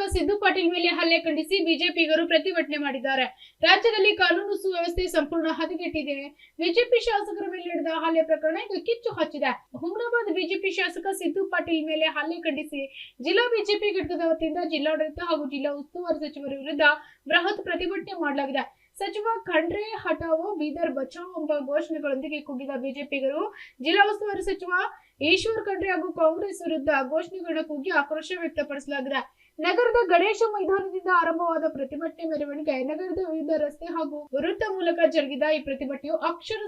ಶಾಸಕ ಸಿದ್ದು ಪಾಟೀಲ್ ಮೇಲೆ ಹಲ್ಲೆ ಖಂಡಿಸಿ ಬಿಜೆಪಿಗರು ಪ್ರತಿಭಟನೆ ಮಾಡಿದ್ದಾರೆ. ರಾಜ್ಯದಲ್ಲಿ ಕಾನೂನು ಸುವ್ಯವಸ್ಥೆ ಸಂಪೂರ್ಣ ಹದಗೆಟ್ಟಿದೆ. ಬಿಜೆಪಿ ಶಾಸಕರ ಮೇಲೆ ನಡೆದ ಹಲ್ಲೆ ಪ್ರಕರಣ ಇದು ಕಿಚ್ಚು ಹಚ್ಚಿದೆ. ಹುಮ್ರಾಬಾದ್ ಬಿಜೆಪಿ ಶಾಸಕ ಸಿದ್ದು ಪಾಟೀಲ್ ಮೇಲೆ ಹಲ್ಲೆ ಖಂಡಿಸಿ ಜಿಲ್ಲಾ ಬಿಜೆಪಿ ಘಟಕದ ವತಿಯಿಂದ ಜಿಲ್ಲಾಡಳಿತ ಹಾಗೂ ಜಿಲ್ಲಾ ಉಸ್ತುವಾರಿ ಸಚಿವರ ವಿರುದ್ಧ ಬೃಹತ್ ಪ್ರತಿಭಟನೆ ಮಾಡಲಾಗಿದೆ. ಸಚಿವ ಖಂಡ್ರೆ ಹಟಾವೋ ಬೀದರ್ ಬಚಾವ್ ಎಂಬ ಘೋಷಣೆಗಳೊಂದಿಗೆ ಕುಗ್ಗಿದ ಬಿಜೆಪಿಗರು ಜಿಲ್ಲಾ ಉಸ್ತುವಾರಿ ಸಚಿವ ಈಶ್ವರ್ ಖಂಡ್ರೆ ಹಾಗೂ ಕಾಂಗ್ರೆಸ್ ವಿರುದ್ಧ ಘೋಷಣೆಗಳನ್ನು ಕೂಗಿ ಆಕ್ರೋಶ ವ್ಯಕ್ತಪಡಿಸಲಾಗಿದೆ. ನಗರದ ಗಣೇಶ ಮೈದಾನದಿಂದ ಆರಂಭವಾದ ಪ್ರತಿಭಟನೆ ಮೆರವಣಿಗೆ, ನಗರದ ವಿವಿಧ ರಸ್ತೆ ಹಾಗೂ ವೃತ್ತ ಮೂಲಕ ಜರುಗಿದ ಈ ಪ್ರತಿಭಟನೆಯು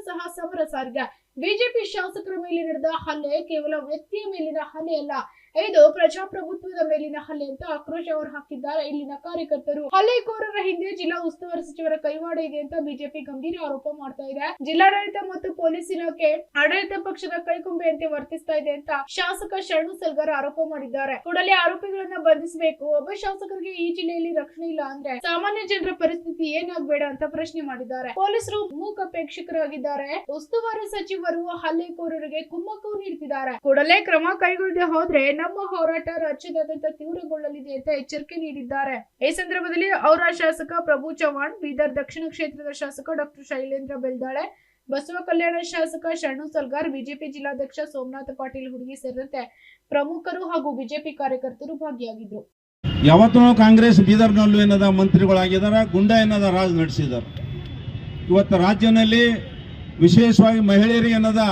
ಸಹ ಸಮರ ಸಾರಿದೆ. ಬಿಜೆಪಿ ಶಾಸಕರ ಮೇಲೆ ನಡೆದ ಹಲ್ಲೆ ಕೇವಲ ವ್ಯಕ್ತಿಯ ಮೇಲಿನ ಹಲ್ಲೆ ಅಲ್ಲ ಇದು ಪ್ರಜಾಪ್ರಭುತ್ವದ ಮೇಲಿನ ಹಲ್ಲೆ ಅಂತ ಆಕ್ರೋಶ ಅವರು ಹಾಕಿದ್ದಾರೆ ಇಲ್ಲಿನ ಕಾರ್ಯಕರ್ತರು. ಹಲ್ಲೆಕೋರರ ಹಿಂದೆ ಜಿಲ್ಲಾ ಉಸ್ತುವಾರಿ ಸಚಿವರ ಕೈವಾಡ ಇದೆ ಅಂತ ಬಿಜೆಪಿ ಗಂಭೀರ ಆರೋಪ ಮಾಡ್ತಾ ಇದೆ. ಜಿಲ್ಲಾಡಳಿತ ಮತ್ತು ಪೊಲೀಸ್ ಇಲಾಖೆ ಆಡಳಿತ ಪಕ್ಷದ ಕೈಕೊಂಬೆಯಂತೆ ವರ್ತಿಸ್ತಾ ಇದೆ ಅಂತ ಶಾಸಕ ಶರಣು ಸಲ್ಗರ್ ಆರೋಪ ಮಾಡಿದ್ದಾರೆ. ಕೂಡಲೇ ಆರೋಪಿಗಳನ್ನ ಬಂಧಿಸಬೇಕು. ಒಬ್ಬ ಶಾಸಕರಿಗೆ ಈ ಜಿಲ್ಲೆಯಲ್ಲಿ ರಕ್ಷಣೆ ಇಲ್ಲ ಅಂದ್ರೆ ಸಾಮಾನ್ಯ ಜನರ ಪರಿಸ್ಥಿತಿ ಏನಾಗ್ಬೇಡ ಅಂತ ಪ್ರಶ್ನೆ ಮಾಡಿದ್ದಾರೆ. ಪೊಲೀಸರು ಮೂಕ ಪ್ರೇಕ್ಷಕರಾಗಿದ್ದಾರೆ. ಉಸ್ತುವಾರಿ ಸಚಿವರು ಹಲ್ಲೆಕೋರರಿಗೆ ಕುಮ್ಮಕ್ಕು ನೀಡುತ್ತಿದ್ದಾರೆ ಕೂಡಲೇ ಕ್ರಮ ಕೈಗೊಳ್ಳದೆ ಹೋದ್ರೆ ನಮ್ಮ ಹೋರಾಟ ರಾಜ್ಯದಾದ್ಯಂತ ತೀವ್ರಗೊಳ್ಳಲಿದೆ ಅಂತ ಎಚ್ಚರಿಕೆ ನೀಡಿದ್ದಾರೆ. ಈ ಸಂದರ್ಭದಲ್ಲಿ ಅವರ ಶಾಸಕ ಪ್ರಭು ಚವ್ಹಾಣ್, ಬೀದರ್ ದಕ್ಷಿಣ ಕ್ಷೇತ್ರದ ಶಾಸಕ ಡಾಕ್ಟರ್ ಶೈಲೇಂದ್ರ ಬೆಳ್ದಾಳೆ ಬಸವ ಕಲ್ಯಾಣ ಶಾಸಕ ಶರಣು ಸಲ್ಗಾರ್, ಬಿಜೆಪಿ ಜಿಲ್ಲಾಧ್ಯಕ್ಷ ಸೋಮನಾಥ ಪಾಟೀಲ್ ಹುಡುಗಿ ಸೇರಿದಂತೆ ಪ್ರಮುಖರು ಹಾಗೂ ಬಿಜೆಪಿ ಕಾರ್ಯಕರ್ತರು ಭಾಗಿಯಾಗಿದ್ದರು ಯಾವತ್ತೂ ಕಾಂಗ್ರೆಸ್ ಬೀದರ್ನಲ್ಲೂ ಏನದ ಮಂತ್ರಿಗಳಾಗಿದ್ದಾರೆ, ಗುಂಡ ಎನ್ನದ ರಾಜ್ ನಡೆಸಿದ್ದಾರೆ. ಇವತ್ತು ರಾಜ್ಯದಲ್ಲಿ ವಿಶೇಷವಾಗಿ ಮಹಿಳೆಯರಿಗೆ ಏನದ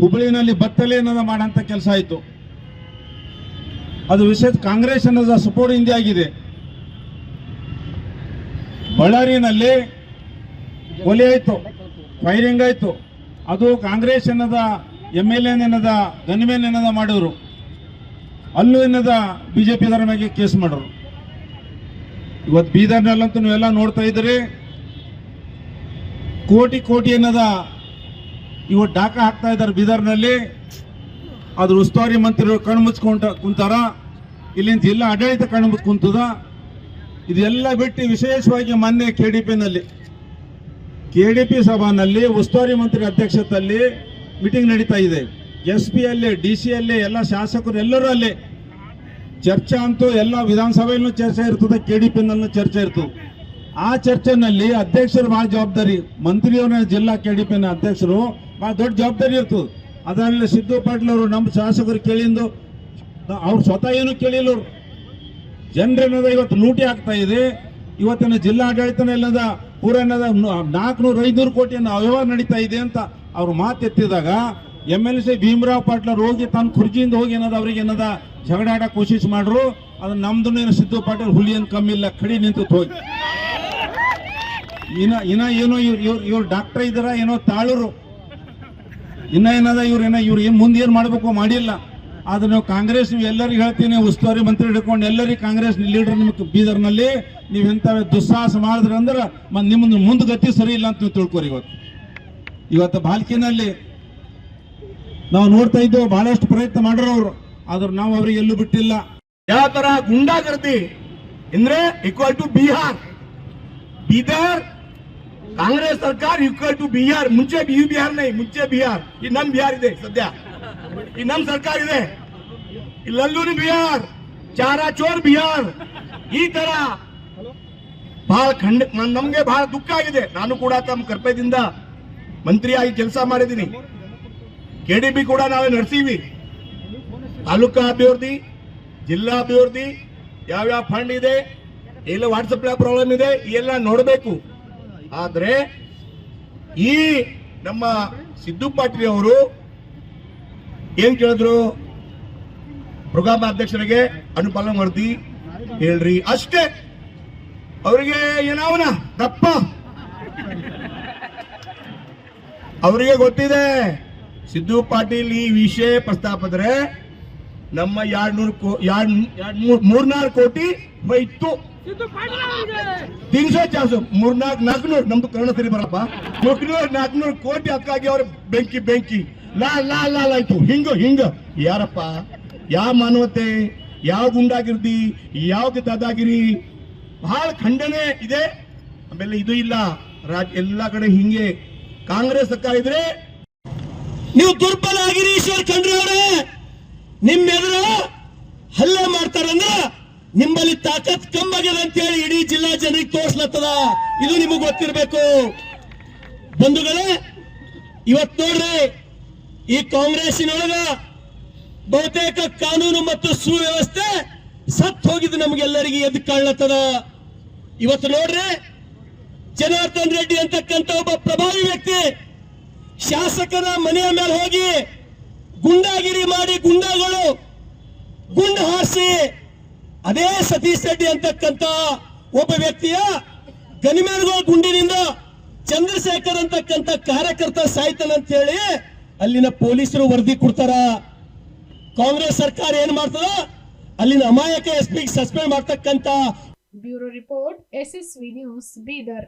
ಹುಬ್ಬಳ್ಳಿನಲ್ಲಿ ಬತ್ತಲೆ ಏನದ ಮಾಡಂತ ಕೆಲಸ ಆಯಿತು. ಅದು ವಿಶೇಷ ಕಾಂಗ್ರೆಸ್ ಅನ್ನೋದು ಸಪೋರ್ಟ್ ಹಿಂದೆ ಆಗಿದೆ. ಬಳ್ಳಾರಿನಲ್ಲಿ ಕೊಲೆ ಆಯಿತು ಫೈರಿಂಗ್ ಆಯಿತು? ಅದು ಕಾಂಗ್ರೆಸ್ ಎನ್ನದ ಎಂ ಎಲ್ ಎನ್ ಗನ್ಮೆನ್ ಏನದ ಮಾಡಿದ್ರು ಅಲ್ಲೂ ಎನ್ನದ ಬಿಜೆಪಿ ಅದರ ಮ್ಯಾಗೆ ಕೇಸ್ ಮಾಡೋರು. ಇವತ್ತು ಬೀದರ್ನಲ್ಲಂತೂ ನೀವೆಲ್ಲ ನೋಡ್ತಾ ಇದ್ದೀರಿ. ಕೋಟಿ ಕೋಟಿ ಎನ್ನದ, ಇವತ್ತು ಡಾಕ ಹಾಕ್ತಾ ಇದ್ದಾರೆ ಬೀದರ್ನಲ್ಲಿ. ಅದ್ರ ಉಸ್ತುವಾರಿ ಮಂತ್ರಿಗಳು ಕಣ್ಮುಚ್ಕೊಂಡ ಕುಂತಾರ. ಇಲ್ಲಿಂದ ಜಿಲ್ಲಾ ಆಡಳಿತ ಕಣ್ಣು ಕುಂತದ. ಇದೆಲ್ಲ ಬಿಟ್ಟು ವಿಶೇಷವಾಗಿ ಮೊನ್ನೆ ಕೆ ಡಿ ಪಿನಲ್ಲಿ ಕೆ ಡಿ ಪಿ ಸಭಾನಲ್ಲಿ ಉಸ್ತುವಾರಿ ಮಂತ್ರಿ ಅಧ್ಯಕ್ಷತೆಯಲ್ಲಿ ಮೀಟಿಂಗ್ ನಡೀತಾ ಇದೆ. ಎಸ್ ಪಿ ಅಲ್ಲಿ ಡಿ ಸಿ ಅಲ್ಲಿ, ಎಲ್ಲ ಶಾಸಕರು ಎಲ್ಲರೂ ಅಲ್ಲಿ. ಚರ್ಚೆ ಅಂತೂ ಎಲ್ಲ ವಿಧಾನಸಭೆಯಲ್ಲೂ ಚರ್ಚೆ ಇರ್ತದೆ ಕೆ ಡಿ ಪಿನಲ್ಲೂ ಚರ್ಚೆ ಇರ್ತದೆ. ಆ ಚರ್ಚೆನಲ್ಲಿ ಅಧ್ಯಕ್ಷರು ಭಾಳ ಜವಾಬ್ದಾರಿ. ಮಂತ್ರಿಯವರ ಜಿಲ್ಲಾ ಕೆ ಡಿ ಪಿನ ಅಧ್ಯಕ್ಷರು ಭಾಳ ದೊಡ್ಡ ಜವಾಬ್ದಾರಿ ಇರ್ತದೆ. ಅದರಲ್ಲಿ ಸಿದ್ದು ಪಾಟೀಲ್ ಅವರು ನಮ್ಮ ಶಾಸಕರು ಕೇಳಿಂದು ಅವ್ರು ಸ್ವತಃ ಏನು ಕೇಳಿಲ್ಲ ಜನರೇನದ ಇವತ್ತು ಲೂಟಿ ಆಗ್ತಾ ಇದೆ. ಇವತ್ತಿನ ಜಿಲ್ಲಾ ಇಲ್ಲದ ಎಲ್ಲದ ಪೂರ ಏನದ ನಾಲ್ಕುನೂರ ಐನೂರು ಕೋಟಿಯನ್ನು ಅವ್ಯವಹಾರ ನಡೀತಾ ಇದೆ ಅಂತ ಅವ್ರು ಮಾತೆತ್ತಿದಾಗ M L C Bhimrao Patlar ಹೋಗಿ ತನ್ನ ಕುರ್ಜಿಯಿಂದ ಹೋಗಿ ಏನದ ಅವ್ರಿಗೆ ಏನದ ಜಗಳ ಕೋಶಿಶ್ ಮಾಡ್ರು. ಅದನ್ನ ನಮ್ದು ಏನು ಸಿದ್ದು ಪಾಟೀಲ್ ಹುಲಿಯನ್ ಕಮ್ಮಿ ಇಲ್ಲ, ಕಡಿ ನಿಂತು ಹೋಗಿ ಇನ್ನ ಇನ್ನ ಏನೋ ಇವ್ರು ಇವ್ರು ಇವ್ರು ಡಾಕ್ಟರ್ ಇದ್ದಾರ ಏನೋ ತಾಳರು. ಇನ್ನ ಏನದ ಇವ್ರು ಏನೋ ಇವ್ರು ಏನ್ ಮುಂದೆ ಏನ್ ಮಾಡ್ಬೇಕು ಮಾಡಿಲ್ಲ. ಆದ್ರೆ ನಾವು ಕಾಂಗ್ರೆಸ್ ಎಲ್ಲರಿಗೂ ಹೇಳ್ತೀನಿ, ಉಸ್ತುವಾರಿ ಮಂತ್ರಿ ಹಿಡ್ಕೊಂಡು ಎಲ್ಲರಿಗೂ ಕಾಂಗ್ರೆಸ್ ಲೀಡರ್ ನಿಮ್ಗೆ ಬೀದರ್ನಲ್ಲಿ ನೀವು ಎಂಥ ದುಸ್ಸಾಹಸ ಮಾಡಿದ್ರೆ ಅಂದ್ರೆ ಮತ್ತೆ ನಿಮ್ಮದು ಮುಂದೆ ಗತಿ ಸರಿ ಇಲ್ಲ ಅಂತ ನೀವು ತಿಳ್ಕೊರಿ ಇವತ್ತು. ಇವತ್ತು ಬಾಲ್ಕಿನಲ್ಲಿ ನಾವು ನೋಡ್ತಾ ಇದ್ದೇವೆ, ಬಹಳಷ್ಟು ಪ್ರಯತ್ನ ಮಾಡ್ರು ಅವರು, ಆದ್ರೆ ನಾವು ಅವ್ರಿಗೆ ಎಲ್ಲೂ ಬಿಟ್ಟಿಲ್ಲ. ಯಾವ ತರ ಗುಂಡಾಗರ್ದಿ ಅಂದ್ರೆ ಈಕ್ವಲ್ ಟು ಬಿಹಾರ್. ಬೀದರ್, ಕಾಂಗ್ರೆಸ್ ಸರ್ಕಾರ ಈಕ್ವಲ್ ಟು ಬಿಹಾರ್, ಮುಂಚೆ ಯು ಬಿಹಾರ್ ನೈ ಮುಂಚೆ ಬಿಹಾರ್, ಈ ನಮ್ ಬಿಹಾರ್ ಇದೆ ಸದ್ಯ. ಈ ನಮ್ ಸರ್ಕಾರ ಇದೆ. ಈ ಲಲ್ಲೂನಿ ಬಿಹಾರ್ ಚಾರಾ ಚೋರ್ ಬಿಹಾರ್, ಈ ತರ ಬಹಳ ಖಂಡ ನಮ್ಗೆ ಬಹಳ ದುಃಖ ಆಗಿದೆ. ನಾನು ಕೂಡ ತಮ್ಮ ಕರ್ಪದಿಂದ ಮಂತ್ರಿಯಾಗಿ ಕೆಲಸ ಮಾಡಿದ್ದೀನಿ. ಕೆಡಿಬಿ ಕೂಡ ನಾವೇ ನಡೆಸೀವಿ. ತಾಲೂಕಾ ಅಭಿವೃದ್ಧಿ, ಜಿಲ್ಲಾ ಅಭಿವೃದ್ಧಿ, ಯಾವ್ಯಾವ ಫಂಡ್ ಇದೆ, ಎಲ್ಲ ವಾಟ್ಸಪ್ ಪ್ರಾಬ್ಲಮ್ ಇದೆ ಎಲ್ಲ ನೋಡಬೇಕು. ಆದ್ರೆ ಈ ನಮ್ಮ ಸಿದ್ದು ಪಾಟೀಲ್ ಅವರು ಏನ್ ಕೇಳಿದ್ರು? ಪ್ರೋಗ್ರಾಮ್ ಅಧ್ಯಕ್ಷರಿಗೆ ಅನುಪಾಲನೆ ಮಾಡ್ತಿ. ಹೇಳ್ರಿ. ಅಷ್ಟೇ. ಅವರಿಗೆ ಏನಾವನ ದಪ್ಪ. ಅವರಿಗೆ ಗೊತ್ತಿದೆ. ಸಿದ್ದು ಪಾಟೀಲ್ ಈ ವಿಷಯ ಪ್ರಸ್ತಾಪದ್ರೆ ನಮ್ಮ ಎರಡ್ನೂರು ಮೂರ್ನಾಲ್ಕು ಕೋಟಿ ಹೋಯ್ತು ತಿನ್ಸೋ ಚಾಸು ಮೂರ್ನಾಲ್ಕು ನಾಲ್ಕುನೂರು. ನಮ್ದು ಕನ್ನಡ ಸರಿ ಬರಪ್ಪ. ನಾಲ್ಕುನೂರು ನಾಲ್ಕುನೂರು ಕೋಟಿ ಹಕ್ಕಾಗಿ ಅವ್ರ ಬೆಂಕಿ ಬೆಂಕಿ. ಲಾ ಲಾ ಲಾ ಆಯ್ತು ಹಿಂಗ ಹಿಂಗ. ಯಾರಪ್ಪ? ಯಾವ ಮಾನವತೆ? ಯಾವ ಗುಂಡಾಗಿರ್ದಿ? ಯಾವ ದಾದಾಗಿರಿ ಬಹಳ ಖಂಡನೆ ಇದೆ. ಆಮೇಲೆ ಇದು ಇಲ್ಲ. ರಾಜ್, ಎಲ್ಲಾ ಕಡೆ ಹಿಂಗೆ. ಕಾಂಗ್ರೆಸ್ ಸರ್ಕಾರ ಇದ್ರೆ ನೀವು ದುರ್ಬಲ ಆಗಿರಿ, ಈಶ್ವರ್ ಖಂಡ್ರೆ ಅವರೇ. ನಿಮ್ಮೆದುರು ಹಲ್ಲೆ ಮಾಡ್ತಾರಂದ್ರ ನಿಮ್ಮಲ್ಲಿ ತಾಕತ್ ಕಮ್ಮಾಗಿದೆ ಅಂತ ಹೇಳಿ ಇಡೀ ಜಿಲ್ಲಾ ಜನರಿಗೆ ತೋರ್ಸ್ಲತ್ತದ. ಇದು ನಿಮಗೆ ಗೊತ್ತಿರಬೇಕು. ಬಂಧುಗಳೇ ಇವತ್ ನೋಡ್ರಿ ಈ ಕಾಂಗ್ರೆಸ್ಸಿನೊಳಗ ಬಹುತೇಕ ಕಾನೂನು ಮತ್ತು ಸುವ್ಯವಸ್ಥೆ ಸತ್ ಹೋಗಿದ್ದು ನಮ್ಗೆಲ್ಲರಿಗೆ ಎದ್ದು ಕಾಣ್ಲತ್ತದ ಇವತ್ತು ನೋಡ್ರಿ, ಜನಾರ್ದನ್ ರೆಡ್ಡಿ ಅಂತಕ್ಕಂಥ ಒಬ್ಬ ಪ್ರಭಾವಿ ವ್ಯಕ್ತಿ ಶಾಸಕರ ಮನೆಯ ಮೇಲೆ ಹೋಗಿ ಗುಂಡಾಗಿರಿ ಮಾಡಿ ಗುಂಡಾಗಳು, ಗುಂಡು ಹಾರಿಸಿ ಅದೇ ಸತೀಶ್ ರೆಡ್ಡಿ ಅಂತಕ್ಕಂಥ ಒಬ್ಬ ವ್ಯಕ್ತಿಯ ಗನಿಮೇಲ್ಗಳ ಗುಂಡಿನಿಂದ ಚಂದ್ರಶೇಖರ್ ಅಂತಕ್ಕಂಥ ಕಾರ್ಯಕರ್ತ ಸಾಯ್ತಾನಂತ ಹೇಳಿ ಅಲ್ಲಿನ ಪೊಲೀಸರು ವರದಿ ಕೊಡ್ತಾರ. ಕಾಂಗ್ರೆಸ್ ಸರ್ಕಾರ ಏನ್ ಮಾಡ್ತದ? ಅಲ್ಲಿನ ಅಮಾಯಕ S P suspend ಮಾಡ್ತಕ್ಕಂತ bureau report SSV news Bidar.